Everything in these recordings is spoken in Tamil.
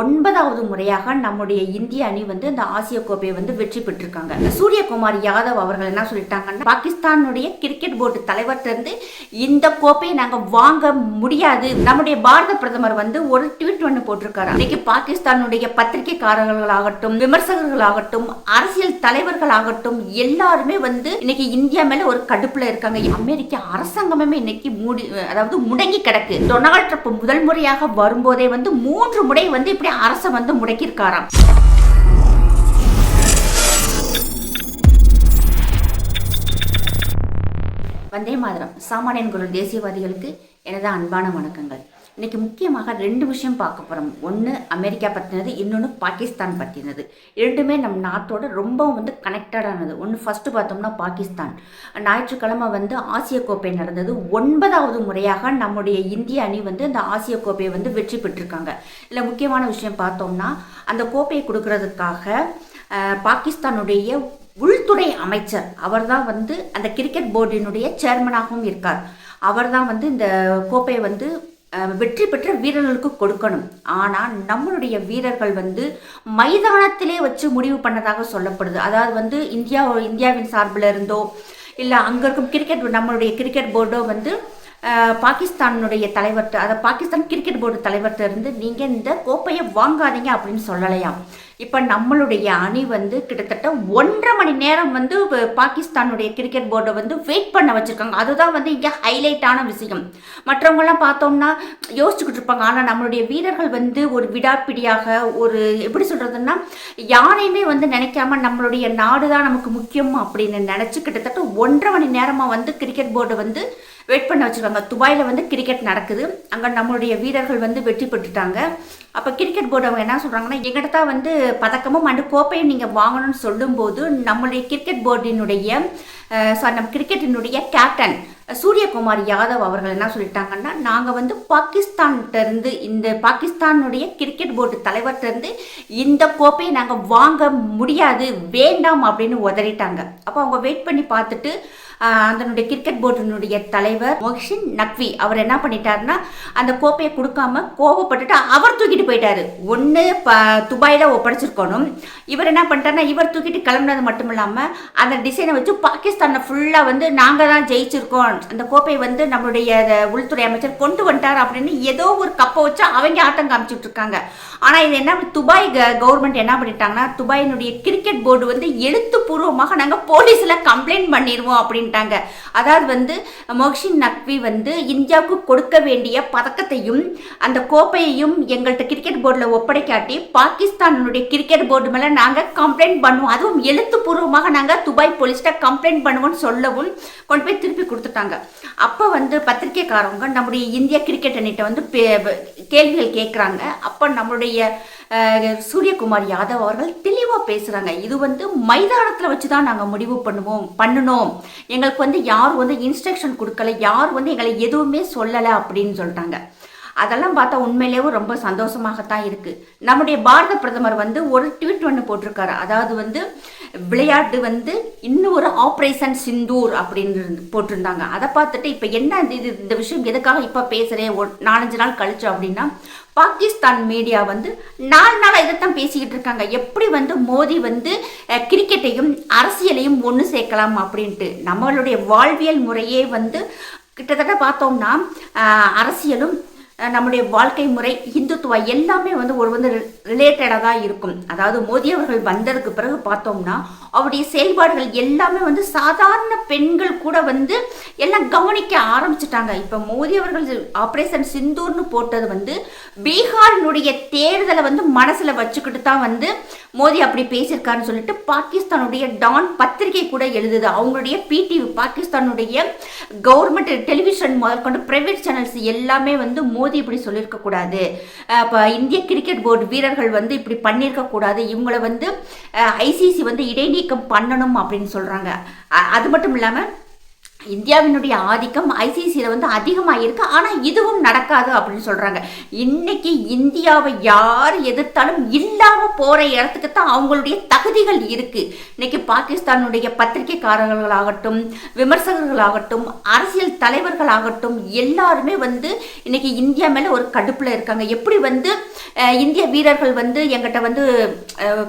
ஒன்பதாவது முறையாக நம்முடைய இந்திய அணி வந்து இந்த ஆசிய கோப்பையை வந்து வெற்றி பெற்றிருக்காங்க. சூரியகுமார் யாதவ் அவர்கள் என்ன சொல்லிட்டாங்கன்னா பாகிஸ்தானுடைய கிரிக்கெட் போர்டு தலைவர்கிட்டருந்து இந்த கோப்பையை நாங்கள் வாங்க முடியாது. நம்முடைய பாரத பிரதமர் வந்து ஒரு ட்வீட் ஒன்று போட்டிருக்காரு. இன்னைக்கு பாகிஸ்தானுடைய பத்திரிகைக்காரர்களாகட்டும் விமர்சகர்களாகட்டும் அரசியல் தலைவர்களாகட்டும் எல்லாருமே வந்து இன்னைக்கு இந்தியா மேல ஒரு கடுப்புல இருக்காங்க. அமெரிக்க அரசாங்கமே இன்னைக்கு மூடி அதாவது முடங்கி கிடக்கு. டொனால்ட் ட்ரம்ப் முதல் முறையாக வரும்போதே வந்து மூன்று முறை வந்து இப்படி அரசை வந்து முடக்கியிருக்காராம். வந்தே மாதிரம் சாமானியன் குரல் தேசியவாதிகளுக்கு எனது அன்பான வணக்கங்கள். இன்றைக்கி முக்கியமாக ரெண்டு விஷயம் பார்க்க போகிறோம் ஒன்று அமெரிக்கா பற்றினது இன்னொன்று பாகிஸ்தான் பற்றினது இரண்டுமே நம் நாட்டோட ரொம்ப வந்து கனெக்டடானது ஒன்று ஃபஸ்ட்டு பார்த்தோம்னா பாகிஸ்தான். ஞாயிற்றுக்கிழமை வந்து ஆசிய கோப்பை நடந்தது. ஒன்பதாவது முறையாக நம்முடைய இந்திய அணி வந்து இந்த ஆசிய கோப்பையை வந்து வெற்றி பெற்றிருக்காங்க. இதில் முக்கியமான விஷயம் பார்த்தோம்னா அந்த கோப்பையை கொடுக்கறதுக்காக பாகிஸ்தானுடைய உள்துறை அமைச்சர் அவர்தான் வந்து அந்த கிரிக்கெட் போர்டினுடைய சேர்மனாகவும் இருக்கார். அவர் தான் வந்து இந்த கோப்பையை வந்து வெற்றி பெற்ற வீரர்களுக்கு கொடுக்கணும். ஆனால் நம்மளுடைய வீரர்கள் வந்து மைதானத்திலே வச்சு முடிவு பண்ணதாக சொல்லப்படுது. அதாவது வந்து இந்தியா இந்தியாவின் சார்பில் இருந்தோ இல்லை அங்கே இருக்கும் கிரிக்கெட் நம்மளுடைய கிரிக்கெட் போர்டோ வந்து பாகிஸ்தானுடைய தலைவர்கிட்ட அதை பாகிஸ்தான் கிரிக்கெட் போர்டு தலைவர்கிட்ட இருந்து நீங்கள் இந்த கோப்பையை வாங்காதீங்க அப்படின்னு சொல்லலையாம். இப்போ நம்மளுடைய அணி வந்து கிட்டத்தட்ட ஒன்றரை மணி நேரம் வந்து பாகிஸ்தானுடைய கிரிக்கெட் போர்டை வந்து வெயிட் பண்ண வச்சுருக்காங்க. அதுதான் வந்து இங்கே ஹைலைட்டான விஷயம். மற்றவங்கெல்லாம் பார்த்தோம்னா யோசிச்சுக்கிட்டு இருப்பாங்க. ஆனால் நம்மளுடைய வீரர்கள் வந்து ஒரு விடாப்பிடியாக ஒரு எப்படி சொல்கிறதுன்னா யாரையுமே வந்து நினைக்காம நம்மளுடைய நாடு தான் நமக்கு முக்கியம் அப்படின்னு நினச்சி கிட்டத்தட்ட ஒன்றரை மணி நேரமாக வந்து கிரிக்கெட் போர்டை வந்து வெயிட் பண்ண வச்சுருக்காங்க. துபாயில் வந்து கிரிக்கெட் நடக்குது. அங்கே நம்மளுடைய வீரர்கள் வந்து வெற்றி பெற்றுட்டாங்க. அப்போ கிரிக்கெட் போர்டு அவங்க என்ன சொல்கிறாங்கன்னா எங்கிட்ட தான் வந்து பதக்கமும் அண்டு கோப்பையும் நீங்கள் வாங்கணும்னு சொல்லும்போது நம்மளுடைய கிரிக்கெட் போர்டினுடைய சாரி நம்ம கிரிக்கெட்டினுடைய கேப்டன் சூரியகுமார் யாதவ் அவர்கள் என்ன சொல்லிட்டாங்கன்னா நாங்கள் வந்து பாகிஸ்தான்கிட்டருந்து இந்த பாகிஸ்தானுடைய கிரிக்கெட் போர்டு தலைவர்கிட்டருந்து இந்த கோப்பையை நாங்கள் வாங்க முடியாது வேண்டாம் அப்படின்னு உதறிட்டாங்க. அப்போ அவங்க வெயிட் பண்ணி பார்த்துட்டு அதனுடைய கிரிக்கெட் போர்டினுடைய தலைவர் மொஹின் நக்வி அவர் என்ன பண்ணிட்டாருன்னா அந்த கோப்பையை கொடுக்காம கோவப்பட்டுட்டு அவர் தூக்கிட்டு போயிட்டாரு. ஒன்று ப துபாயில் ஒப்படைச்சிருக்கணும். இவர் என்ன பண்ணிட்டாருன்னா இவர் தூக்கிட்டு கிளம்புனது மட்டும் இல்லாமல் அந்த டிசைனை வச்சு பாகிஸ்தானை ஃபுல்லாக வந்து நாங்கள் தான் ஜெயிச்சிருக்கோம். அந்த கோப்பையை வந்து நம்மளுடைய உள்துறை அமைச்சர் கொண்டு வந்துட்டார் அப்படின்னு ஏதோ ஒரு கப்பை வச்சு அவங்க ஆட்டம் காமிச்சிட்டு இருக்காங்க. ஆனால் இது என்ன துபாய் கவர்மெண்ட் என்ன பண்ணிட்டாங்கன்னா துபாயினுடைய கிரிக்கெட் போர்டு வந்து எழுத்துப்பூர்வமாக நாங்கள் போலீஸில் கம்ப்ளைண்ட் பண்ணிடுவோம் அப்படின்ட்டாங்க. அதாவது வந்து மொஹின் நக்வி வந்து இந்தியாவுக்கு கொடுக்க வேண்டிய பதக்கத்தையும் அந்த கோப்பையையும் எங்கள்கிட்ட கிரிக்கெட் போர்டில் ஒப்படைக்காட்டி பாகிஸ்தானுடைய கிரிக்கெட் போர்டு மேலே நாங்கள் கம்ப்ளைண்ட் பண்ணுவோம். அதுவும் எழுத்துப்பூர்வமாக நாங்கள் துபாய் போலீஸ்கிட்ட கம்ப்ளைண்ட் பண்ணுவோம்னு சொல்லவும் கொண்டு போய் திருப்பி கொடுத்துட்டாங்க. அப்போ வந்து பத்திரிக்கைக்காரவங்க நம்முடைய இந்திய கிரிக்கெட் அணிகிட்ட வந்து பே- கேள்விகள் கேட்குறாங்க அப்போ நம்மளுடைய சூரியகுமார் யாதவ் அவர்கள் தெளிவாக பேசுகிறாங்க இது வந்து மைதானத்தில் வச்சு தான் நாங்கள் முடிவு பண்ணுவோம் பண்ணணும் எங்களுக்கு வந்து யார் வந்து இன்ஸ்ட்ரக்ஷன் கொடுக்கல. யார் வந்து எங்களை எதுவுமே சொல்லலை அப்படின்னு சொல்லிட்டாங்க. அதெல்லாம் பார்த்தா உண்மையிலேயே ரொம்ப சந்தோஷமாகத்தான் இருக்குது நம்முடைய பாரத பிரதமர் வந்து ஒரு ட்வீட் ஒன்று போட்டிருக்காரு. அதாவது வந்து விளையாட்டு வந்து இன்னும் ஒரு ஆப்ரேஷன் சிந்தூர் அப்படின்னு இருந்து- போட்டிருந்தாங்க. அதை பார்த்துட்டு இப்போ என்ன இது இது- இந்த விஷயம் எதுக்காக இப்போ பேசுகிறேன் ஒரு நாலஞ்சு நாள் கழிச்சு அப்படின்னா பாகிஸ்தான் மீடியா வந்து நாலு நாளாக இதைத்தான் பேசிக்கிட்டு இருக்காங்க. எப்படி வந்து மோடி வந்து கிரிக்கெட்டையும் அரசியலையும் ஒன்று சேர்க்கலாம் அப்படின்ட்டு. நம்மளுடைய வாழ்வியல் முறையே வந்து கிட்டத்தட்ட பார்த்தோம்னா அரசியலும் நம்முடைய வாழ்க்கை முறை இந்துத்துவா எல்லாமே வந்து ஒரு வந்து ரிலேட்டடாக தான் இருக்கும். அதாவது மோடி அவர்கள் வந்ததுக்கு பிறகு பார்த்தோம்னா அவருடைய செயல்பாடுகள் எல்லாமே வந்து சாதாரண பெண்கள் கூட வந்து எல்லாம் கவனிக்க ஆரம்பிச்சிட்டாங்க. இப்போ மோடி அவர்கள் ஆப்ரேஷன் சிந்தூர்னு போட்டது வந்து பீகாரினுடைய தேர்தலை வந்து மனசில் வச்சுக்கிட்டு தான் வந்து மோடி அப்படி பேசியிருக்காருன்னு சொல்லிட்டு பாகிஸ்தானுடைய டான் பத்திரிகை கூட எழுதுது. அவங்களுடைய பிடிவி பாகிஸ்தானுடைய கவர்மெண்ட் டெலிவிஷன் முதற்கொண்டு பிரைவேட் சேனல்ஸ் எல்லாமே வந்து மோதி இப்படி சொல்லியிருக்க கூடாது இப்போ இந்திய கிரிக்கெட் போர்டு வீரர்கள் வந்து இப்படி பண்ணியிருக்கக்கூடாது இவங்களை இவங்கள வந்து ஐசிசி வந்து இடைநீக்கம் பண்ணணும் அப்படின்னு சொல்கிறாங்க அது மட்டும் இல்லாமல் இந்தியாவினுடைய ஆதிக்கம் ஐசிசியில் வந்து அதிகமாக இருக்குது ஆனால் இதுவும் நடக்காது அப்படின்னு சொல்கிறாங்க இன்னைக்கு இந்தியாவை யார் எதிர்த்தாலும் இல்லாமல் போகிற இடத்துக்கு தான் அவங்களுடைய தகுதிகள் இருக்குது இன்னைக்கு பாகிஸ்தானுடைய பத்திரிகைக்காரர்களாகட்டும் விமர்சகர்களாகட்டும் அரசியல் தலைவர்களாகட்டும் எல்லாருமே வந்து இன்னைக்கு இந்தியா மேலே ஒரு கடுப்பில் இருக்காங்க. எப்படி வந்து இந்திய வீரர்கள் வந்து எங்கிட்ட வந்து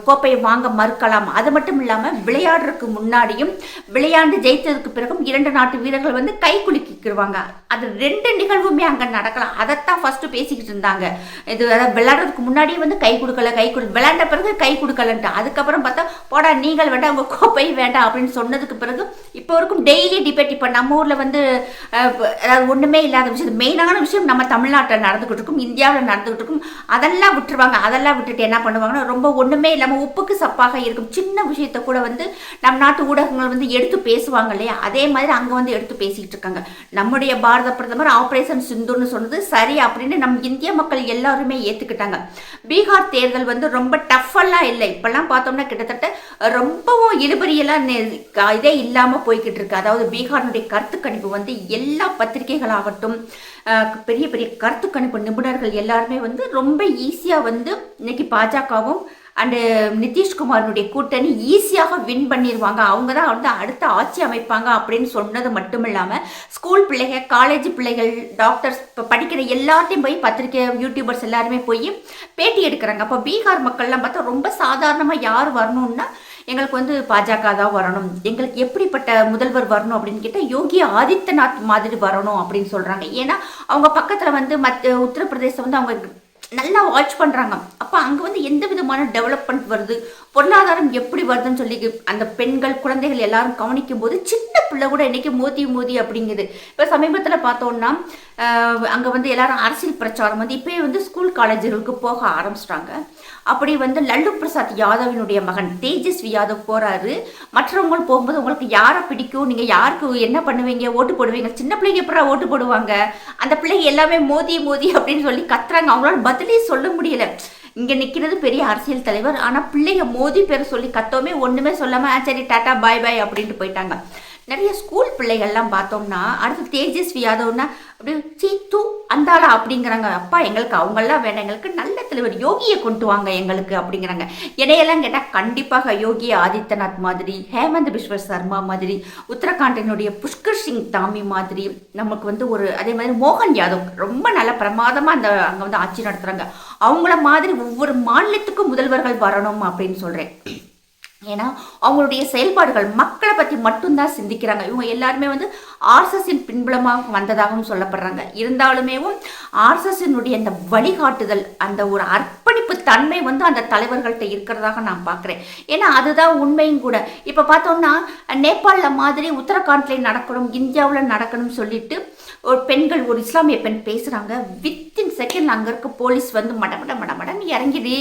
கோப்பையை வாங்க மறுக்கலாம். அது மட்டும் இல்லாமல் விளையாடுறதுக்கு முன்னாடியும் விளையாண்டு ஜெயித்ததுக்கு பிறகும் இரண்டு நாள் நாட்டு வீரர்கள் வந்து கை குலுக்கிக்கிடுவாங்க. அது ரெண்டு நிகழ்வுமே அங்கே நடக்கலாம். அதைத்தான் ஃபர்ஸ்ட் பேசிக்கிட்டு இருந்தாங்க. இது அதாவது விளையாடுறதுக்கு முன்னாடியே வந்து கை கொடுக்கல கை கொடு விளையாண்ட பிறகு கை கொடுக்கலன்ட்டு. அதுக்கப்புறம் பார்த்தா போடா நீங்கள் வேண்டாம் உங்கள் கோப்பை வேண்டாம் அப்படின்னு சொன்னதுக்கு பிறகு இப்போ வரைக்கும் டெய்லி டிபேட் இப்போ நம்ம ஊரில் வந்து அதாவது ஒன்றுமே இல்லாத விஷயம் மெயினான விஷயம் நம்ம தமிழ்நாட்டில் நடந்துக்கிட்டு இருக்கும் இந்தியாவில் நடந்துக்கிட்டு இருக்கும். அதெல்லாம் விட்டுருவாங்க அதெல்லாம் விட்டுட்டு என்ன பண்ணுவாங்கன்னா ரொம்ப ஒன்றுமே இல்லாமல் உப்புக்கு சப்பாக இருக்கும். சின்ன விஷயத்த கூட வந்து நம் நாட்டு ஊடகங்கள் வந்து எடுத்து பேசுவாங்க இல்லையா? அதே மாதிரி அங்கே வந்து எடுத்து பேசிக்கிட்டு இருக்காங்க. நம்முடைய பாரத பிரதமர் ஆப்ரேஷன் சிந்துன்னு சொன்னது சரி அப்படின்னு நம்ம இந்திய மக்கள் எல்லாருமே ஏற்றுக்கிட்டாங்க பீகார் தேர்தல் வந்து ரொம்ப டஃபெல்லாம் இல்லை. இப்போல்லாம் பார்த்தோம்னா கிட்டத்தட்ட ரொம்பவும் இழுபறியெல்லாம் இதே இல்லாமல் போய்கிட்டு இருக்கு. அதாவது பீகாரினுடைய கருத்து கணிப்பு வந்து எல்லா பத்திரிகைகளாகட்டும் பெரிய பெரிய கருத்து கணிப்பு நிபுணர்கள் எல்லாருமே வந்து ரொம்ப ஈஸியாக வந்து இன்னைக்கு பாஜகவும் அண்டு நிதிஷ்குமாரனுடைய கூட்டணி ஈஸியாக வின் பண்ணிடுவாங்க அவங்க தான் வந்து அடுத்த ஆட்சி அமைப்பாங்க அப்படின்னு சொன்னது மட்டும் இல்லாமல் ஸ்கூல் பிள்ளைகள் காலேஜ் பிள்ளைகள் டாக்டர்ஸ் இப்போ படிக்கிற எல்லாத்தையும் போய் பத்திரிக்கை யூடியூபர்ஸ் எல்லாருமே போய் பேட்டி எடுக்கிறாங்க. அப்போ பீகார் மக்கள்லாம் பார்த்தா ரொம்ப சாதாரணமாக யார் வரணும்னா எங்களுக்கு வந்து பாஜக தான் வரணும். எங்களுக்கு எப்படிப்பட்ட முதல்வர் வரணும் அப்படின்னு கேட்டால் யோகி ஆதித்யநாத் மாதிரி வரணும் அப்படின்னு சொல்கிறாங்க ஏன்னா அவங்க பக்கத்தில் வந்து மத் உத்தரப்பிரதேசம் வந்து அவங்க நல்லா வாட்ச் பண்ணுறாங்க அப்போ அங்கே வந்து எந்த விதமான டெவலப்மெண்ட் வருது? பொருளாதாரம் எப்படி வருதுன்னு சொல்லி அந்த பெண்கள் குழந்தைகள் எல்லாரும் கவனிக்கும் போது சின்ன பிள்ளை கூட இன்னைக்கு மோதி மோதி அப்படிங்குது. இப்போ சமீபத்தில் பார்த்தோம்னா அங்கே வந்து எல்லாரும் அரசியல் பிரச்சாரம் வந்து இப்போயே வந்து ஸ்கூல் காலேஜுகளுக்கு போக ஆரம்பிச்சிட்டாங்க. அப்படி வந்து லல்லு பிரசாத் யாதவினுடைய மகன் தேஜஸ்வி யாதவ் போகிறாரு மற்றவங்க போகும்போது உங்களுக்கு யாரை பிடிக்கும்? நீங்கள் யாருக்கு என்ன பண்ணுவீங்க? ஓட்டு போடுவீங்க? சின்ன பிள்ளைங்க எப்படா ஓட்டு போடுவாங்க? அந்த பிள்ளைங்க எல்லாமே மோதி மோதி அப்படின்னு சொல்லி கத்துறாங்க. அவங்களால பதிலே சொல்ல முடியலை. இங்கே நிற்கிறது பெரிய அரசியல் தலைவர். ஆனால் பிள்ளைங்க மோதி பேர் சொல்லி கத்தோமே ஒன்றுமே சொல்லாமல் சரி டாட்டா பாய் பாய் அப்படின்ட்டு போயிட்டாங்க. நிறைய ஸ்கூல் பிள்ளைகள்லாம் பார்த்தோம்னா அடுத்து தேஜஸ்வி யாதவ்னா அப்படியே சீ தூ அந்தாளா அப்படிங்கிறாங்க. அப்பா எங்களுக்கு அவங்கெல்லாம் வேண்டாம் எங்களுக்கு நல்ல தலைவர் யோகியை கொண்டு வாங்க எங்களுக்கு அப்படிங்கிறாங்க. இடையெல்லாம் கேட்டால் கண்டிப்பாக யோகி ஆதித்யநாத் மாதிரி ஹேமந்த் பிஸ்வ சர்மா மாதிரி உத்தரகாண்டினுடைய புஷ்கர் சிங் தாமி மாதிரி நமக்கு வந்து ஒரு அதே மாதிரி மோகன் யாதவ் ரொம்ப நல்ல பிரமாதமாக அந்த அங்கே வந்து ஆட்சி நடத்துகிறாங்க அவங்கள மாதிரி ஒவ்வொரு மாநிலத்துக்கும் முதல்வர்கள் வரணும் அப்படின்னு சொல்கிறேன் ஏன்னா அவங்களுடைய செயல்பாடுகள் மக்களை பற்றி மட்டும்தான் சிந்திக்கிறாங்க. இவங்க எல்லாருமே வந்து ஆர்எஸ்எஸின் பின்புலமாக வந்ததாகவும் சொல்லப்படுறாங்க. இருந்தாலுமேவும் ஆர்எஸ்எஸ்னுடைய அந்த வழிகாட்டுதல் அந்த ஒரு அர்ப்பணிப்பு தன்மை வந்து அந்த தலைவர்கள்ட்ட இருக்கிறதாக நான் பார்க்குறேன். ஏன்னா அதுதான் உண்மையும் கூட. இப்போ பார்த்தோம்னா நேபாளில் மாதிரி உத்தரகாண்ட்லேயும் நடக்கணும் இந்தியாவில் நடக்கணும்னு சொல்லிட்டு ஒரு பெண்கள் ஒரு இஸ்லாமிய பெண் பேசுகிறாங்க வித் செகண்ட் அங்கே இருக்க போலீஸ் வந்து மட மட மட மடன்னு இறங்கிடு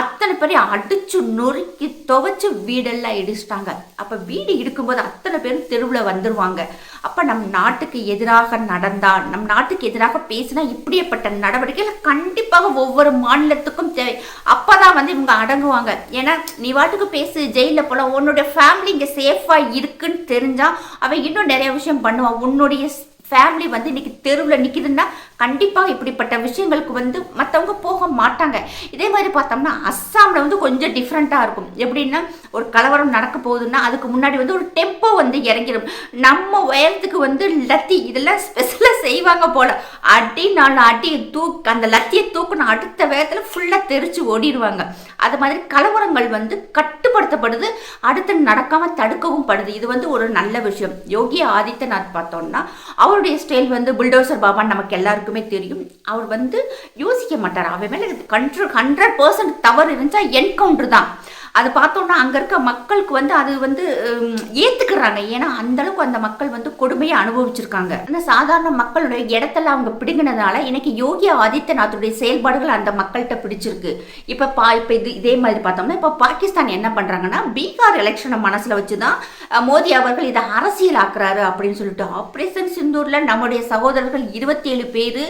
அத்தனை பேரையும் அடிச்சு நொறுக்கி துவைச்சு வீடெல்லாம் இடிச்சிட்டாங்க. அப்போ வீடு இடிக்கும்போது அத்தனை பேரும் தெருவில் வந்துடுவாங்க அப்போ நம் நாட்டுக்கு எதிராக நடந்தா நம் நாட்டுக்கு எதிராக பேசினா இப்படியேப்பட்ட நடவடிக்கைகள் கண்டிப்பாக ஒவ்வொரு மாநிலத்துக்கும் தேவை. அப்போ தான் வந்து இவங்க அடங்குவாங்க. ஏன்னா நீ வாட்டுக்கு பேசு ஜெயிலில் போகலாம் உன்னுடைய ஃபேமிலி இங்கே சேஃபாக இருக்குன்னு தெரிஞ்சால் அவன் இன்னும் நிறைய விஷயம் பண்ணுவான். உன்னுடைய ஃபேமிலி வந்து இன்னைக்கு தெருவில் நிற்கிதுன்னா கண்டிப்பாக இப்படிப்பட்ட விஷயங்களுக்கு வந்து மற்றவங்க போக மாட்டாங்க. இதே மாதிரி பார்த்தோம்னா அஸ்ஸாமில் வந்து கொஞ்சம் டிஃப்ரெண்ட்டாக இருக்கும். எப்படின்னா ஒரு கலவரம் நடக்க போகுதுன்னா அதுக்கு முன்னாடி வந்து ஒரு டெம்போ வந்து இறங்கிடும் நம்ம உயரத்துக்கு வந்து லத்தி இதெல்லாம் ஸ்பெஷலாக செய்வாங்க போல. அடி நாலு அடி தூக்கு அந்த லத்தியை தூக்குன அடுத்த வேகத்தில் ஃபுல்லாக தெரிச்சு ஓடிடுவாங்க. அது மாதிரி கலவரங்கள் வந்து கட்டுப்படுத்தப்படுது. அடுத்து நடக்காமல் தடுக்கவும் படுது. இது வந்து ஒரு நல்ல விஷயம். யோகி ஆதித்யநாத் பார்த்தோம்னா அவருடைய ஸ்டைல் வந்து புல்டோசர் பாபா நமக்கு எல்லாருக்கும் தெரியும். அவர் வந்து யோசிக்க மாட்டார். அவன் மேலே கண்ட்ரோல் ஹண்ட்ரட் பர்சன்ட் தவறு இருந்துச்சா என்கவுண்டர் தான். அது பார்த்தோன்னா அங்கே இருக்க மக்களுக்கு வந்து அது வந்து ஏற்றுக்கிறாங்க ஏன்னா அந்த அளவுக்கு அந்த மக்கள் வந்து கொடுமையை அனுபவிச்சிருக்காங்க. ஆனால் சாதாரண மக்களுடைய இடத்துல அவங்க பிடுங்கினதால இன்னைக்கு யோகி ஆதித்யநாத்துடைய செயல்பாடுகள் அந்த மக்கள்கிட்ட பிடிச்சிருக்கு. இப்போ பா இப்போ இது இதே மாதிரி பார்த்தோம்னா இப்போ பாகிஸ்தான் என்ன பண்ணுறாங்கன்னா பீகார் எலெக்ஷனை மனசில் வச்சு தான் மோடி அவர்கள் இதை அரசியலாக்குறாரு அப்படின்னு சொல்லிட்டு ஆப்ரேஷன் சிந்தூரில் நம்முடைய சகோதரர்கள் இருபத்தி ஏழு பேர்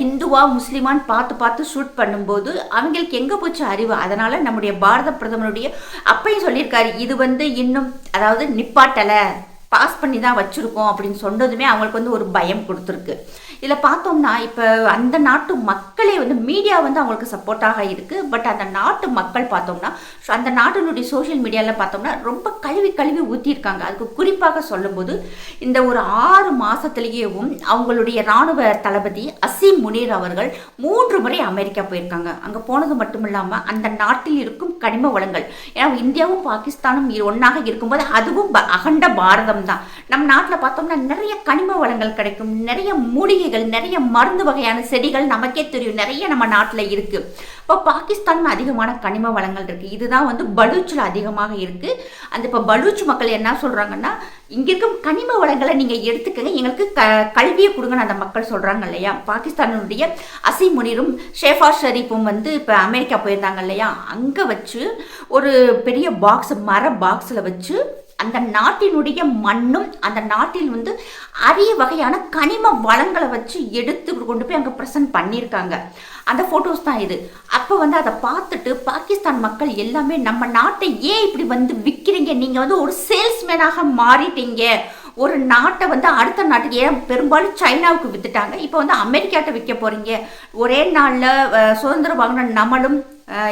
ஹிந்துவா முஸ்லிமான்னு பார்த்து பார்த்து ஷூட் பண்ணும்போது அவங்களுக்கு எங்கே போச்சு அறிவு? அதனால் நம்முடைய பாரத பிரதமருடைய அப்பையும் சொல்லியிருக்காரு இது வந்து இன்னும் அதாவது நிப்பாட்டலை பாஸ் பண்ணி தான் வச்சுருக்கோம் அப்படின்னு சொன்னதுமே அவங்களுக்கு வந்து ஒரு பயம் கொடுத்துருக்கு. இதில் பார்த்தோம்னா இப்போ அந்த நாட்டு மக்களே வந்து மீடியா வந்து அவங்களுக்கு சப்போர்ட்டாக இருக்குது பட் அந்த நாட்டு மக்கள் பார்த்தோம்னா ஸோ அந்த நாட்டினுடைய சோஷியல் மீடியாவில் பார்த்தோம்னா ரொம்ப கழுவி கழுவி ஊற்றியிருக்காங்க அதுக்கு குறிப்பாக சொல்லும்போது இந்த ஒரு ஆறு மாதத்துலேயேவும் அவங்களுடைய இராணுவ தளபதி அசீம் முனீர் அவர்கள் மூன்று முறை அமெரிக்கா போயிருக்காங்க. அங்கே போனது மட்டும் இல்லாமல் அந்த நாட்டில் இருக்கும் கனிம வளங்கள் ஏன்னா இந்தியாவும் பாகிஸ்தானும் ஒன்றாக இருக்கும்போது அதுவும் ப- அகண்ட பாரதம் தான். நம் நாட்டில் பார்த்தோம்னா நிறைய கனிம வளங்கள் கிடைக்கும் நிறைய மூலிகை மூலிகைகள் நிறைய மருந்து வகையான செடிகள் நமக்கே தெரியும். நிறைய நம்ம நாட்டில் இருக்கு. இப்போ பாகிஸ்தான் அதிகமான கனிம வளங்கள் இருக்கு. இதுதான் வந்து பலூச்சில் அதிகமாக இருக்கு. அந்த இப்போ பலூச் மக்கள் என்ன சொல்றாங்கன்னா இங்க இருக்கும் கனிம வளங்களை நீங்க எடுத்துக்கங்க. எங்களுக்கு க கல்வியை கொடுங்கன்னு அந்த மக்கள் சொல்றாங்க இல்லையா? பாகிஸ்தானுடைய அசி முனிரும் ஷேஃபா ஷரீஃபும் வந்து இப்போ அமெரிக்கா போயிருந்தாங்க இல்லையா? அங்கே வச்சு ஒரு பெரிய பாக்ஸ் மர பாக்ஸில் வச்சு அந்த நாட்டினுடைய மண்ணும் அந்த நாட்டில் வந்து அரிய வகையான கனிம வளங்களை வச்சு எடுத்து கொண்டு போய் அங்கே ப்ரெசென்ட் பண்ணியிருக்காங்க. அந்த ஃபோட்டோஸ் தான் இது. அப்போ வந்து அதை பார்த்துட்டு பாகிஸ்தான் மக்கள் எல்லாமே நம்ம நாட்டை ஏன் இப்படி வந்து விற்கிறீங்க நீங்கள் வந்து ஒரு சேல்ஸ்மேனாக மாறிட்டீங்க. ஒரு நாட்டை வந்து அடுத்த நாட்டுக்கு ஏன் பெரும்பாலும் சைனாவுக்கு வித்துட்டாங்க. இப்போ வந்து அமெரிக்காட்ட விற்க போகிறீங்க ஒரே நாளில் சுதந்திரம் வாங்கின நம்மளும்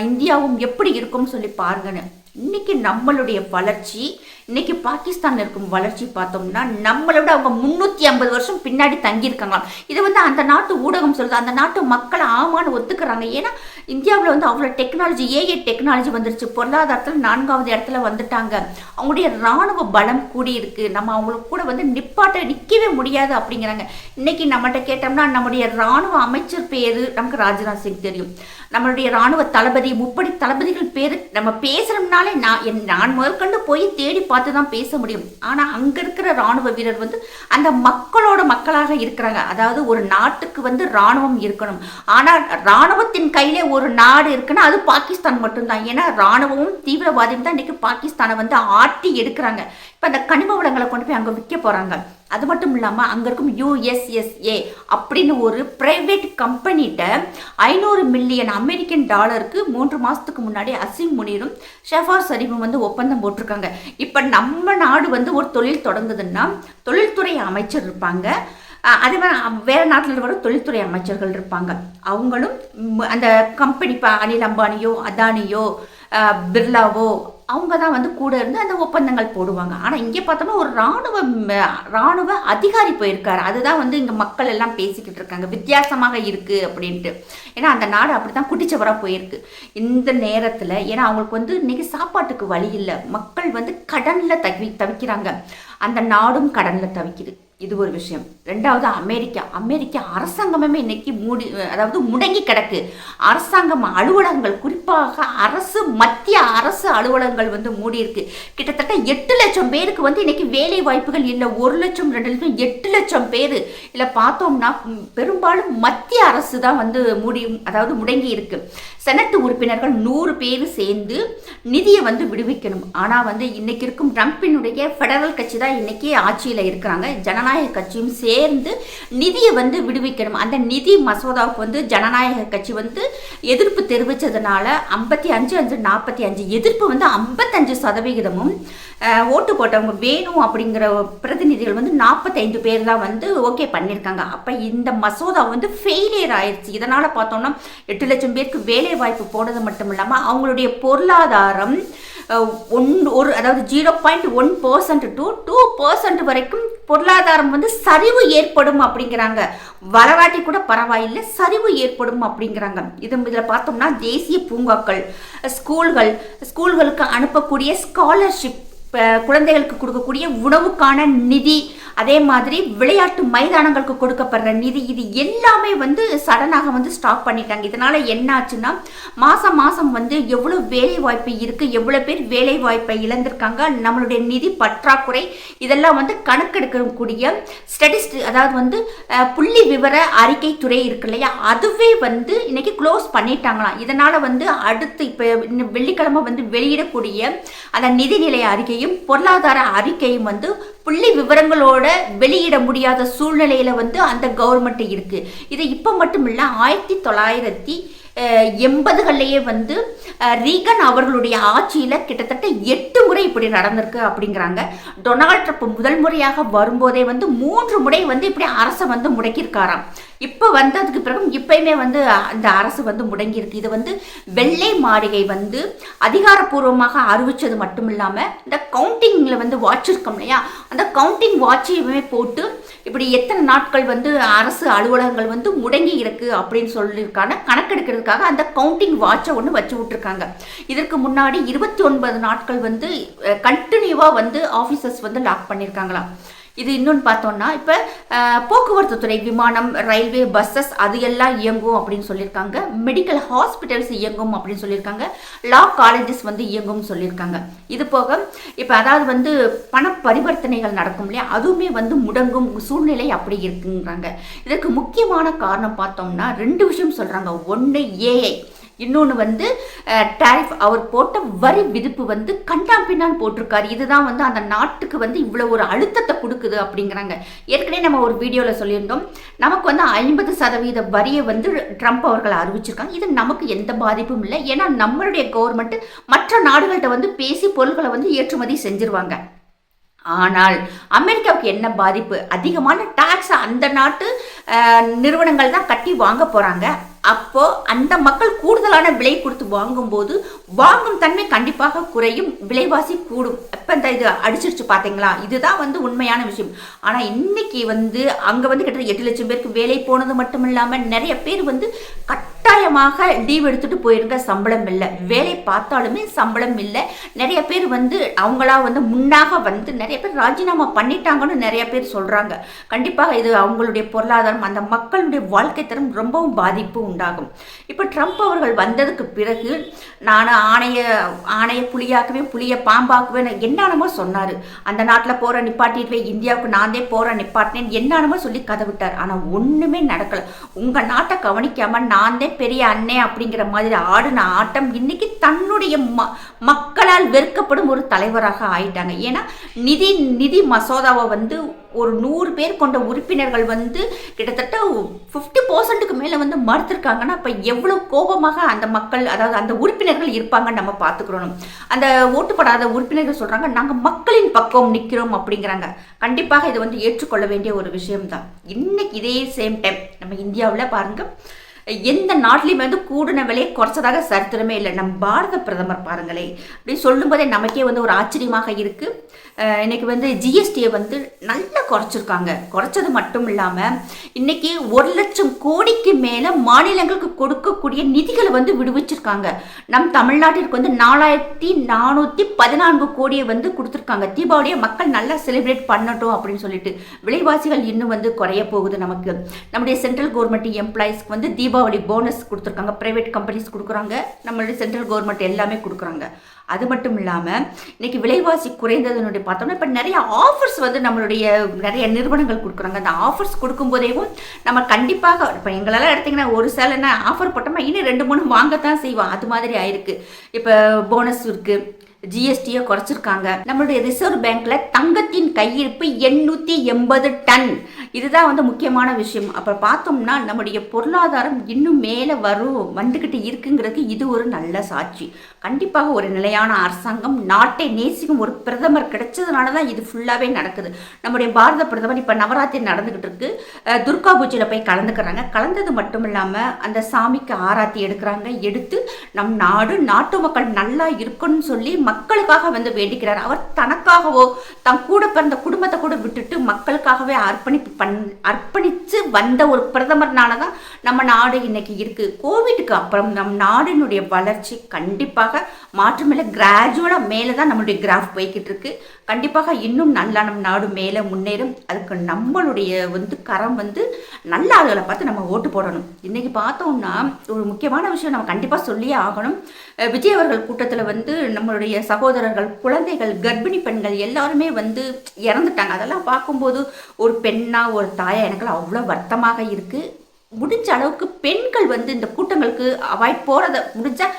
இந்தியாவும் எப்படி இருக்கும்னு சொல்லி பாருங்கன்னு. இன்னைக்கு நம்மளுடைய வளர்ச்சி இன்னைக்கு பாகிஸ்தானில் இருக்கும் வளர்ச்சி பார்த்தோம்னா நம்மளை விட அவங்க முன்னூத்தி ஐம்பது வருஷம் பின்னாடி தங்கியிருக்காங்களாம். இது வந்து அந்த நாட்டு ஊடகம் சொல்லுது. அந்த நாட்டு மக்களை ஆமான்னு ஒத்துக்கிறாங்க. ஏன்னா இந்தியாவில் வந்து அவ்வளோ டெக்னாலஜி ஏஏ டெக்னாலஜி வந்துருச்சு. பொருளாதாரத்தில் நான்காவது இடத்துல வந்துட்டாங்க. அவங்களுடைய ராணுவ பலம் கூடி இருக்கு நம்ம அவங்களுக்கு கூட வந்து நிப்பாட்ட நிற்கவே முடியாது அப்படிங்கிறாங்க. இன்னைக்கு நம்மகிட்ட கேட்டோம்னா நம்முடைய ராணுவ அமைச்சர் பேர் நமக்கு ராஜ்நாத் சிங் தெரியும். நம்மளுடைய ராணுவ தளபதி முப்படி தளபதிகள் பேர் நம்ம பேசுறோம்னாலே நான் என் நான் முதற்கொண்டு போய் தேடி பார்த்து பார்த்து தான் பேச முடியும். ஆனால் அங்கே இருக்கிற ராணுவ வீரர் வந்து அந்த மக்களோட மக்களாக இருக்கிறாங்க. அதாவது ஒரு நாட்டுக்கு வந்து ராணுவம் இருக்கணும். ஆனால் ராணுவத்தின் கையிலே ஒரு நாடு இருக்குன்னா அது பாகிஸ்தான் மட்டும்தான். ஏன்னா ராணுவமும் தீவிரவாதியும் தான் இன்னைக்கு பாகிஸ்தானை வந்து ஆட்டி எடுக்கிறாங்க. இப்போ அந்த கனிம வளங்களை கொண்டு போய் அங்கே விற்க போகிறாங்க அது மட்டும் இல்லாமல் அங்கே இருக்கும் யூஎஸ்எஸ்ஏ அப்படின்னு ஒரு பிரைவேட் கம்பெனிகிட்ட ஐநூறு மில்லியன் அமெரிக்கன் டாலருக்கு மூன்று மாதத்துக்கு முன்னாடி அசிம் முனீரும் ஷெஃபார் ஷரீஃபும் வந்து ஒப்பந்தம் போட்டிருக்காங்க. இப்போ நம்ம நாடு வந்து ஒரு தொழில் தொடங்குதுன்னா தொழில்துறை அமைச்சர் இருப்பாங்க. அதே மாதிரி வேறு நாட்டில் வர தொழில்துறை அமைச்சர்கள் இருப்பாங்க. அவங்களும் அந்த கம்பெனி இப்போ அனில் அம்பானியோ அதானியோ பிர்லாவோ அவங்க தான் வந்து கூட இருந்து அந்த ஒப்பந்தங்கள் போடுவாங்க. ஆனால் இங்கே பார்த்தோம்னா ஒரு இராணுவ இராணுவ அதிகாரி போயிருக்காரு. அதுதான் வந்து இங்கே மக்கள் எல்லாம் பேசிக்கிட்டு இருக்காங்க. வித்தியாசமாக இருக்குது அப்படின்ட்டு. ஏன்னா அந்த நாடு அப்படி தான் குட்டிச்சவராக போயிருக்கு. இந்த நேரத்தில் ஏன்னா அவங்களுக்கு வந்து இன்றைக்கி சாப்பாட்டுக்கு வழி இல்லை. மக்கள் வந்து கடனில் தவி தவிக்கிறாங்க. அந்த நாடும் கடனில் தவிக்குது. இது ஒரு விஷயம். ரெண்டாவது அமெரிக்கா. அமெரிக்கா அரசாங்கமே இன்னைக்கு மூடி அதாவது முடங்கி கிடக்கு. அரசாங்கம் அலுவலகங்கள் குறிப்பாக அரசு மத்திய அரசு அலுவலகங்கள் வந்து மூடி இருக்கு. கிட்டத்தட்ட எட்டு லட்சம் பேருக்கு வந்து இன்னைக்கு வேலை வாய்ப்புகள் இல்லை. ஒரு லட்சம் ரெண்டு லட்சம் எட்டு லட்சம் பேர். இல்லை பார்த்தோம்னா பெரும்பாலும் மத்திய அரசு தான் வந்து மூடி அதாவது முடங்கி இருக்கு. செனட் உறுப்பினர்கள் நூறு பேர் சேர்ந்து நிதியை வந்து விடுவிக்கணும். ஆனால் வந்து இன்னைக்கு இருக்கும் ட்ரம்பினுடைய ஃபெடரல் கட்சி தான் இன்னைக்கு ஆட்சியில் இருக்கிறாங்க. ஜனநாயக ஜனநாயக கட்சியும் சேர்ந்து நிதியை வந்து விடுவிக்கணும். அந்த நிதி மசோதாவுக்கு வந்து ஜனநாயக கட்சி வந்து எதிர்ப்பு தெரிவித்ததுனால ஐம்பத்தி அஞ்சு அஞ்சு நாற்பத்தி அஞ்சு எதிர்ப்பு வந்து ஐம்பத்தஞ்சு சதவிகிதமும் ஓட்டு போட்டவங்க வேணும் அப்படிங்கிற பிரதிநிதிகள் வந்து நாற்பத்தைந்து பேர் தான் வந்து ஓகே பண்ணியிருக்காங்க. அப்போ இந்த மசோதா வந்து ஃபெயிலியர் ஆயிடுச்சு இதனால் பார்த்தோம்னா எட்டு லட்சம் பேருக்கு வேலை வாய்ப்பு போனது மட்டும் இல்லாமல் அவங்களுடைய பொருளாதாரம் ஒன் ஒரு அதாவது zero point one percent to two percent வரைக்கும் பொருளாதாரம் வந்து சரிவு ஏற்படும் அப்படிங்கிறாங்க. வரலாட்டி கூட பரவாயில்லை சரிவு ஏற்படும் அப்படிங்கிறாங்க. இது இதில் பார்த்தோம்னா தேசிய பூங்காக்கள் ஸ்கூல்கள் ஸ்கூல்களுக்கு அனுப்பக்கூடிய ஸ்காலர்ஷிப் குழந்தைகளுக்கு கொடுக்கக்கூடிய உணவுக்கான நிதி அதே மாதிரி விளையாட்டு மைதானங்களுக்கு கொடுக்கப்படுற நிதி இது எல்லாமே வந்து சடனாக வந்து ஸ்டாப் பண்ணிட்டாங்க. இதனால என்ன ஆச்சுன்னா மாசம் மாசம் வந்து எவ்வளோ வேலை வாய்ப்பு இருக்கு எவ்வளோ பேர் வேலை வாய்ப்பை இழந்திருக்காங்க நம்மளுடைய நிதி பற்றாக்குறை இதெல்லாம் வந்து கணக்கெடுக்கக்கூடிய ஸ்டடிஸ்ட் அதாவது வந்து புள்ளி விவர அறிக்கை துறை இருக்கு இல்லையா? அதுவே வந்து இன்னைக்கு க்ளோஸ் பண்ணிட்டாங்களாம். இதனால வந்து அடுத்து இப்போ இன்னும் வெள்ளிக்கிழமை வந்து வெளியிடக்கூடிய அந்த நிதிநிலை அறிக்கையும் பொருளாதார அறிக்கையும் வந்து புள்ளி விவரங்களோட வெளியிட முடியாத சூழ்நிலையில வந்து அந்த கவர்மெண்ட் இருக்கு. இது இப்போ மட்டும் இல்லை ஆயிரத்தி தொள்ளாயிரத்தி எண்பதுகள்லேயே வந்து ரீகன் அவர்களுடைய ஆட்சியில் கிட்டத்தட்ட எட்டு முறை இப்படி நடந்திருக்கு அப்படிங்கிறாங்க. டொனால்ட் ட்ரம்ப் முதல் முறையாக வரும்போதே வந்து மூன்று முறை வந்து இப்படி அரசை வந்து முடக்கியிருக்காராம். இப்போ வந்ததுக்கு பிறகு இப்பயுமே வந்து அந்த அரசு வந்து முடங்கியிருக்கு. இது வந்து வெள்ளை மாளிகை வந்து அதிகாரப்பூர்வமாக அறிவிச்சது மட்டும் இல்லாமல் இந்த கவுண்டிங்கில் வந்து வாட்ச் இருக்கும் இல்லையா? அந்த கவுண்டிங் வாட்சையுமே போட்டு இப்படி எத்தனை நாட்கள் வந்து அரசு அலுவலகங்கள் வந்து முடங்கி இருக்கு அப்படின்னு சொல்லியிருக்காங்க. கணக்கெடுக்கிறதுக்காக அந்த கவுண்டிங் வாட்சை ஒன்று வச்சு விட்ருக்காங்க இதற்கு முன்னாடி இருபத்தி ஒன்பது நாட்கள் வந்து கண்டினியூவாக வந்து ஆஃபீஸர்ஸ் வந்து லாக் பண்ணியிருக்காங்களாம். இது இன்னொன்று பார்த்தோம்னா இப்போ போக்குவரத்து துறை விமானம் ரயில்வே பஸ்ஸஸ் அது எல்லாம் இயங்கும் அப்படின்னு சொல்லியிருக்காங்க. மெடிக்கல் ஹாஸ்பிட்டல்ஸ் இயங்கும் அப்படின்னு சொல்லியிருக்காங்க. லா காலேஜஸ் வந்து இயங்கும்னு சொல்லியிருக்காங்க. இது போக இப்போ அதாவது வந்து பண பரிவர்த்தனைகள் நடக்கும் இல்லையா? அதுவுமே வந்து முடங்கும் சூழ்நிலை அப்படி இருக்குங்கிறாங்க. இதற்கு முக்கியமான காரணம் பார்த்தோம்னா ரெண்டு விஷயம் சொல்கிறாங்க ஒன்று ஏஐ இன்னொன்று வந்து டேரிஃப் அவர் போட்ட வரி விதிப்பு வந்து கண்டாம் பின்னான் போட்டிருக்காரு. இதுதான் வந்து அந்த நாட்டுக்கு வந்து இவ்வளோ ஒரு அழுத்தத்தை கொடுக்குது அப்படிங்கிறாங்க. ஏற்கனவே நம்ம ஒரு வீடியோவில் சொல்லியிருந்தோம். நமக்கு வந்து ஐம்பது சதவீத வரியை வந்து ட்ரம்ப் அவர்கள் அறிவிச்சிருக்காங்க. இது நமக்கு எந்த பாதிப்பும் இல்லை. ஏன்னா நம்மளுடைய கவர்மெண்ட் மற்ற நாடுகள்கிட்ட வந்து பேசி பொருட்களை வந்து ஏற்றுமதி செஞ்சிருவாங்க. ஆனால் அமெரிக்காவுக்கு என்ன பாதிப்பு? அதிகமான டாக்ஸ் அந்த நாட்டு நிறுவனங்கள் தான் கட்டி வாங்க போறாங்க. அப்போ அந்த மக்கள் கூடுதலான விலை கொடுத்து வாங்கும்போது வாங்கும் தன்மை கண்டிப்பாக குறையும் விலைவாசி கூடும். இப்போ இந்த இது அடிச்சிருச்சு பார்த்தீங்களா இதுதான் வந்து உண்மையான விஷயம். ஆனால் இன்னைக்கு வந்து அங்கே வந்து கிட்டத்தட்ட எட்டு லட்சம் பேருக்கு வேலை போனது மட்டும் இல்லாமல் நிறைய பேர் வந்து கட்டாயமாக லீவ் எடுத்துட்டு போயிருந்த சம்பளம் இல்லை. வேலை பார்த்தாலுமே சம்பளம் இல்லை. நிறைய பேர் வந்து அவங்களா வந்து முன்னாக வந்து நிறைய பேர் ராஜினாமா பண்ணிட்டாங்கன்னு நிறைய பேர் சொல்கிறாங்க கண்டிப்பாக இது அவங்களுடைய பொருளாதாரம் அந்த மக்களுடைய வாழ்க்கை தரம் ரொம்பவும் பாதிப்பு உண்டாகும். இப்போ ட்ரம்ப் அவர்கள் வந்ததுக்கு பிறகு நான் ஆணைய ஆணைய புலியாக்குவேன் புளிய பாம்பாக்குவேன் என்னென்னமோ சொன்னார். அந்த நாட்டில் போகிற நிப்பாட்டிடுவேன் இந்தியாவுக்கு நான் தான் போகிற நிப்பாட்டினேன் என்னென்னமோ சொல்லி கதை விட்டார் ஆனால் ஒன்றுமே நடக்கலை. உங்கள் நாட்டை கவனிக்காமல் நான் தான் பெரிய அண்ணே அப்படிங்கிற மாதிரி ஆடின ஆட்டம் இன்னைக்கு தன்னுடைய ம மக்களால் வெறுக்கப்படும் ஒரு தலைவராக ஆயிட்டாங்க. ஏன்னா நிதி நிதி மசோதாவை வந்து ஒரு நூறு பேர் கொண்ட உறுப்பினர்கள் வந்து கிட்டத்தட்ட ஃபிஃப்டி பர்சன்ட்டுக்கு மேலே வந்து மறுத்திருக்காங்கன்னா அப்போ எவ்வளோ கோபமாக அந்த மக்கள் அதாவது அந்த உறுப்பினர்கள் இருப்பாங்கன்னு நம்ம பார்த்துக்கிறோம் அந்த ஓட்டுப்படாத உறுப்பினர்கள் சொல்கிறாங்க நாங்கள் மக்களின் பக்கம் நிற்கிறோம் அப்படிங்கிறாங்க. கண்டிப்பாக இது வந்து ஏற்றுக்கொள்ள வேண்டிய ஒரு விஷயம்தான். இன்னைக்கு இதே சேம் டைம் நம்ம இந்தியாவில் பாருங்கள் எந்த நாட்டிலையுமே வந்து கூடின விலையை குறைச்சதாக சரித்திரமே இல்லை. நம்ம பாரத பிரதமர் பாருங்களே அப்படி சொல்லும்போதே நமக்கே வந்து ஒரு ஆச்சரியமாக இருக்குது இன்றைக்கி வந்து ஜிஎஸ்டியை வந்து நல்லா குறைச்சிருக்காங்க. குறைச்சது மட்டும் இல்லாமல் இன்றைக்கி ஒரு லட்சம் கோடிக்கு மேலே மாநிலங்களுக்கு கொடுக்கக்கூடிய நிதிகளை வந்து விடுவிச்சிருக்காங்க. நம் தமிழ்நாட்டிற்கு வந்து நாலாயிரத்தி நானூற்றி பதினான்கு கோடியை வந்து கொடுத்துருக்காங்க. தீபாவளியை மக்கள் நல்லா செலிப்ரேட் பண்ணட்டும் அப்படின்னு சொல்லிட்டு விலைவாசிகள் இன்னும் வந்து குறைய போகுது நமக்கு. நம்முடைய சென்ட்ரல் கவர்மெண்ட் எம்ப்ளாயிஸ்க்கு வந்து தீபாவளி போனஸ் கொடுத்துருக்காங்க. ப்ரைவேட் கம்பெனிஸ் கொடுக்குறாங்க. நம்மளுடைய சென்ட்ரல் கவர்மெண்ட் எல்லாமே கொடுக்குறாங்க. அது மட்டும் இல்லாமல் இன்னைக்கு விலைவாசி குறைந்ததுனுடைய பார்த்தோம்னா இப்போ நிறைய ஆஃபர்ஸ் வந்து நம்மளுடைய நிறைய நிறுவனங்கள் கொடுக்குறாங்க. அந்த ஆஃபர்ஸ் கொடுக்கும்போதேவும் நம்ம கண்டிப்பாக இப்போ எங்களெல்லாம் எடுத்திங்கன்னா ஒரு சேலைன்னா ஆஃபர் போட்டோம்னா இன்னும் ரெண்டு மூணு வாங்கத்தான் செய்வோம். அது மாதிரி ஆயிருக்கு. இப்போ போனஸ் இருக்குது ஜிஎஸ்டியை குறைச்சிருக்காங்க. நம்மளுடைய ரிசர்வ் பேங்க்ல தங்கத்தின் கையிருப்பு எண்ணூத்தி எண்பது டன். இதுதான் வந்து முக்கியமான விஷயம். அப்போ பார்த்தோம்னா நம்முடைய பொருளாதாரம் இன்னும் மேலே வரும் வந்துக்கிட்டு இருக்குங்கிறதுக்கு இது ஒரு நல்ல சாட்சி. கண்டிப்பாக ஒரு நிலையான அரசாங்கம் நாட்டை நேசிக்கும் ஒரு பிரதமர் கிடைச்சதுனால தான் இது ஃபுல்லாகவே நடக்குது. நம்முடைய பாரத பிரதமர் இப்போ நவராத்திரி நடந்துக்கிட்டு இருக்கு. துர்கா பூஜையில் போய் கலந்துக்கிறாங்க. கலந்தது மட்டும் இல்லாமல் அந்த சாமிக்கு ஆராத்தி எடுக்கிறாங்க. எடுத்து நம் நாடு நாட்டு மக்கள் நல்லா இருக்குன்னு சொல்லி மக்களுக்காக வந்து வேண்டிக்கிறார். அவர் தனக்காகவோ தன் கூட பிறந்த குடும்பத்தை கூட விட்டுட்டு மக்களுக்காகவே அர்ப்பணிப்பு பண் அர்ப்பணித்து வந்த ஒரு பிரதமர்னால தான் நம்ம நாடு இன்னைக்கு இருக்குது கோவிட்டுக்கு அப்புறம் நம் நாடினுடைய வளர்ச்சி கண்டிப்பாக மாற்றமில்லை கிராஜுவலாக மேலே தான் நம்மளுடைய கிராஃப் போய்கிட்டு இருக்குது கண்டிப்பாக இன்னும் நல்லா நம் நாடு மேலே முன்னேறும். அதுக்கு நம்மளுடைய வந்து கரம் வந்து நல்ல ஆளுகளை பார்த்து நம்ம ஓட்டு போடணும். இன்றைக்கி பார்த்தோம்னா ஒரு முக்கியமான விஷயம் நம்ம கண்டிப்பாக சொல்லியே ஆகணும். விஜய் அவர்கள் கூட்டத்தில் வந்து நம்மளுடைய சகோதரர்கள் குழந்தைகள் கர்ப்பிணி பெண்கள் எல்லாருமே வந்து இறந்துட்டாங்க. அதெல்லாம் பார்க்கும்போது ஒரு பெண்ணாக ஒரு தாயா எனக்குலாம் அவ்வளோ வருத்தமாக இருக்குது முடிஞ்ச அளவுக்கு பெண்கள் வந்து இந்த கூட்டங்களுக்கு அவாய்ட் போகிறத முடிஞ்சால்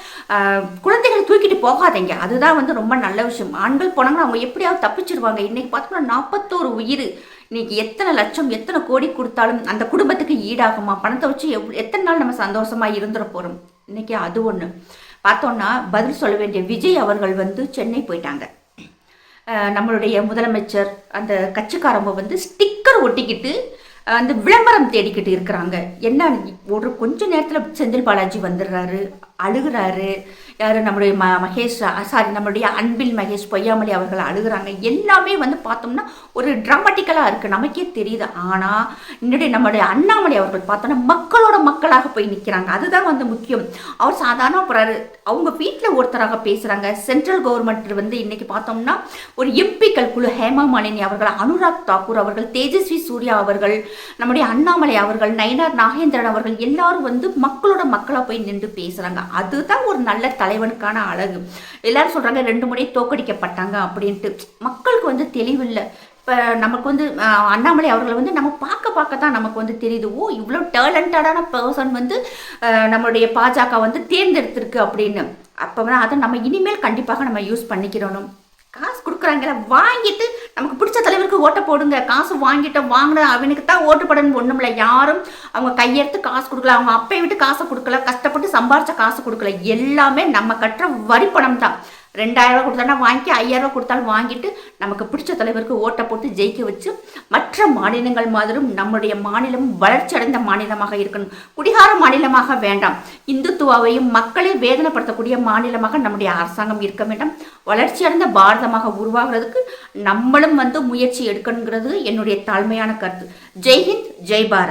குழந்தைகளை தூக்கிட்டு போகாதீங்க. அதுதான் வந்து ரொம்ப நல்ல விஷயம். ஆண்கள் போனாங்கன்னா அவங்க எப்படியாவது தப்பிச்சிருவாங்க. இன்றைக்கி பார்த்தோம்னா நாற்பத்தோரு உயிர். இன்னைக்கு எத்தனை லட்சம் எத்தனை கோடி கொடுத்தாலும் அந்த குடும்பத்துக்கு ஈடாகுமா? பணத்தை வச்சு எவ் எத்தனை நாள் நம்ம சந்தோஷமாக இருந்துட போகிறோம் இன்றைக்கி அது ஒன்று பார்த்தோன்னா பதில் சொல்ல வேண்டிய விஜய் அவர்கள் வந்து சென்னை போயிட்டாங்க. நம்மளுடைய முதலமைச்சர் அந்த கட்சிக்காரங்க வந்து ஸ்டிக்கர் ஒட்டிக்கிட்டு அந்த விளம்பரம் தேடிக்கிட்டு இருக்கிறாங்க. என்ன ஒரு கொஞ்ச நேரத்தில் செந்தில் பாலாஜி வந்துடுறாரு அழுகுறாரு. யார்? நம்முடைய ம மகேஷ் சாரி நம்மளுடைய அன்பில் மகேஷ் பொய்யாமொழி அவர்கள் அழுகுறாங்க. எல்லாமே வந்து பார்த்தோம்னா ஒரு ட்ராமாட்டிக்கலாக இருக்குது நமக்கே தெரியுது. ஆனால் என்னுடைய நம்மளுடைய அண்ணாமலை அவர்கள் பார்த்தோன்னா மக்களோட மக்களாக போய் நிற்கிறாங்க அதுதான் வந்து முக்கியம். அவர் சாதாரண போகிறாரு அவங்க வீட்டில் ஒருத்தராக பேசுகிறாங்க சென்ட்ரல் கவர்மெண்ட் வந்து இன்னைக்கு பார்த்தோம்னா ஒரு எம்பிக்கள் குழு ஹேமா மாலினி அவர்கள் அனுராக் தாக்கூர் அவர்கள் தேஜஸ்வி சூர்யா அவர்கள் நம்முடைய அண்ணாமலை அவர்கள் நயினார் நாகேந்திரன் அவர்கள் எல்லாரும் வந்து மக்களோட மக்களாக போய் நின்று பேசுகிறாங்க அதுதான் ஒரு நல்ல தலைவனுக்கான அழகு. எல்லாரும் சொல்கிறாங்க ரெண்டு முறை தோக்கடிக்கப்பட்டாங்க அப்படின்ட்டு. மக்களுக்கு வந்து தெளிவில்லை. இப்போ நமக்கு வந்து அண்ணாமலை அவர்களை வந்து நம்ம பார்க்க பார்க்க தான் நமக்கு வந்து தெரியுது. ஓ இவ்வளோ டேலண்டடான பர்சன் வந்து நம்மளுடைய பாஜக வந்து தேர்ந்தெடுத்திருக்கு அப்படின்னு. அப்போ வந்து அதை நம்ம இனிமேல் கண்டிப்பாக நம்ம யூஸ் பண்ணிக்கிறணும். காசு கொடுக்குறாங்கல்ல வாங்கிட்டு நமக்கு பிடிச்ச தலைவருக்கு ஓட்டை போடுங்க. காசு வாங்கிட்டோம் வாங்கின அவனுக்கு தான் ஓட்டு போடணும் ஒன்றும் இல்லை யாரும் அவங்க கையெடுத்து காசு கொடுக்கல. அவங்க அப்பையை விட்டு காசை கொடுக்கல. கஷ்டப்பட்டு சம்பாரிச்ச காசு கொடுக்கல. எல்லாமே நம்ம கட்டுற வரி பணம் தான் ரெண்டாயிரம் ரூபாய் வாங்கி ஐயாயிரரூவா கொடுத்தாலும் வாங்கிட்டு நமக்கு பிடிச்ச தலைவருக்கு ஓட்டை போட்டு ஜெயிக்க வச்சு மற்ற மாநிலங்கள் மாதிரும் நம்முடைய மாநிலம் வளர்ச்சி அடைந்த மாநிலமாக இருக்கணும். குடிகார மாநிலமாக வேண்டாம். இந்துத்துவாவையும் மக்களை வேதனைப்படுத்தக்கூடிய மாநிலமாக நம்முடைய அரசாங்கம் இருக்க வேண்டாம். வளர்ச்சி அடைந்த பாரதமாக உருவாகிறதுக்கு நம்மளும் வந்து முயற்சி எடுக்கணுங்கிறது என்னுடைய தாழ்மையான கருத்து. ஜெய்ஹிந்த் ஜெய் பாரத்.